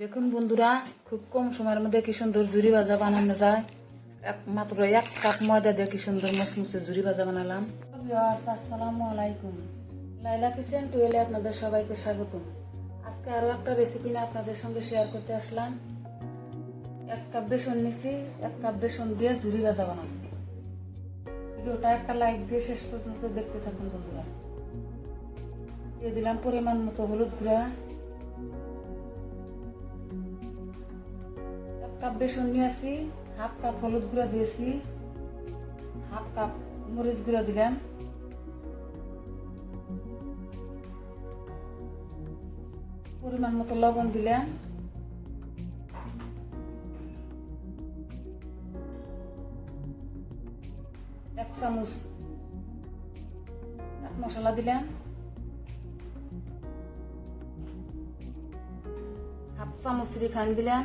দেখুন বন্ধুরা, খুব কম সময়ের মধ্যে কি সুন্দর জুড়ি ভাজা বানানো যায়। একমাত্র এক কাপ ময়দা দিয়ে কি সুন্দর মসমুসে জুড়ি ভাজা বানালাম। আসসালামু আলাইকুম। লাইলা কিচেন টুয়েলে আপনাদের সবাইকে স্বাগতম। আজকে আরও একটা রেসিপি নিয়ে আপনাদের সঙ্গে শেয়ার করতে আসলাম। এক কাপ বেসন নিছি, এক কাপ বেসন দিয়ে ঝুরি ভাজা বানাবো। ভিডিওটা একটা লাইক দিয়ে শেষ পর্যন্ত দেখতে থাকুন বন্ধুরা। দিয়ে দিলাম পরিমাণ মতো হলুদ গুঁড়া। কাপ বেসন নিয়েছি হাফ কাপ হলুদ গুঁড়া দিয়েছি, হাফ কাপ মরিচ গুঁড়া দিলাম। পরিমাণ মতো লবণ দিলাম। এক চামচ এক মশলা দিলাম। হাফ চামচ রিফাইন দিলাম।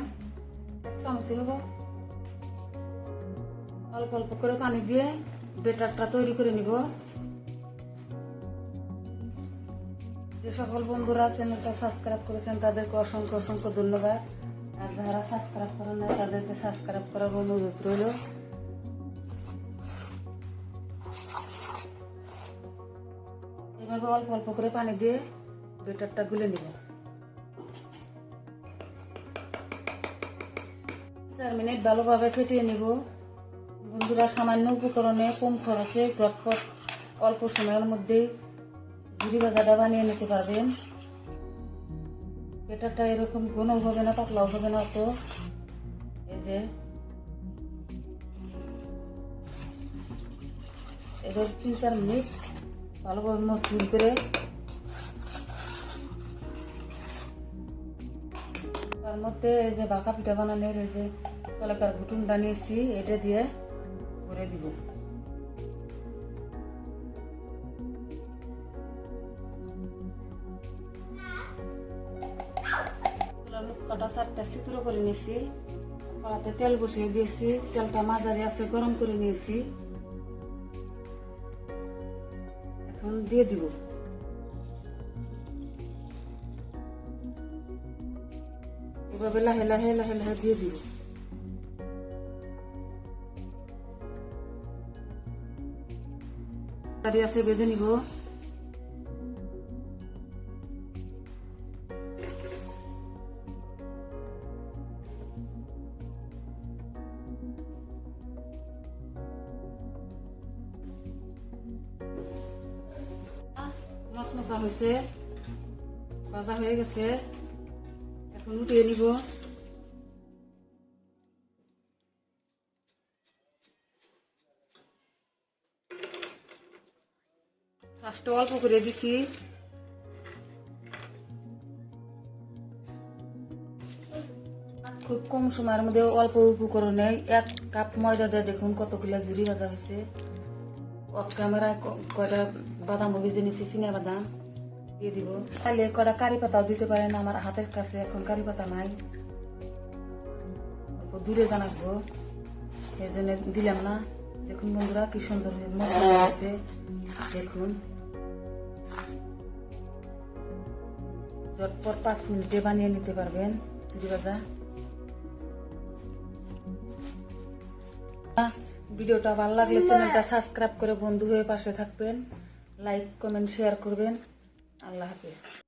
এক চামচই হব অল্প অল্প করে পানি দিয়ে বেটারটা তৈরি করে নিব। যে সকল বন্ধুরা চ্যানেলটা সাবস্ক্রাইব করেছেন, তাদেরকে অসংখ্য অসংখ্য ধন্যবাদ। আর যারা সাবস্ক্রাইব করেন না তাদেরকে সাবস্ক্রাইব করার অনুরোধ রইল। এভাবে অল্প অল্প করে পানি দিয়ে বেটারটা গুলে নিব। চার মিনিট ভালোভাবে ফেটিয়ে নিব। বন্ধুরা, সামান্য উপকরণে কম খরচে ঝটপট অল্প সময়ের মধ্যেই ঝুড়ি ভাজাটা বানিয়ে নিতে পারবেন। বেটারটা এরকম ঘনও হবে না, পাতলাও হবে না তো এই যে। এবার তিন চার মিনিট ভালোভাবে মসলিন করে তার মধ্যে এই যে বাঁকা পিঠা বানানোর এই যে কলাকার ঘুটুনটা নিয়েছি এটা দিয়ে করে দিব। কটা চারটা সিতুরো করে নিয়েছি। কড়াতে তেল বসিয়ে দিয়েছি। তেলটা মাঝারি আছে, গরম করে নিয়েছি। এখন দিয়ে দিব। এভাবে লাহে লাহে লাহে লাহে দিয়ে দিব। আছে বেজে নিব। মশমশা হয়েছে ভাজা হয়ে গেছে। এখন উঠিয়ে নিব। ফার্স্টে অল্প করে দিছি। খুব কম সময়ের মধ্যে অল্প উপকরণে এক কাপ ময়দা দিয়ে দেখুন কতগুলো জুড়ি ভাজা হয়েছে। অফ ক্যামেরায় কয়টা বাদাম ভেজে নিছি, চিনা বাদাম দিয়ে দিব। তাহলে কটা কারি পাতাও দিতে পারেন, আমার হাতের কাছে এখন কারি পাতা নাই। দূরে জানাব, এই জন্য দিলাম না। দেখুন বন্ধুরা, কি সুন্দর মশলা দেখুন। চটপট পাঁচ মিনিটে বানিয়ে নিতে পারবেন চুরি ভাজা ভিডিওটা ভালো লাগলে চ্যানেলটা সাবস্ক্রাইব করে বন্ধু হয়ে পাশে থাকবেন। লাইক কমেন্ট শেয়ার করবেন। আল্লাহ হাফিজ।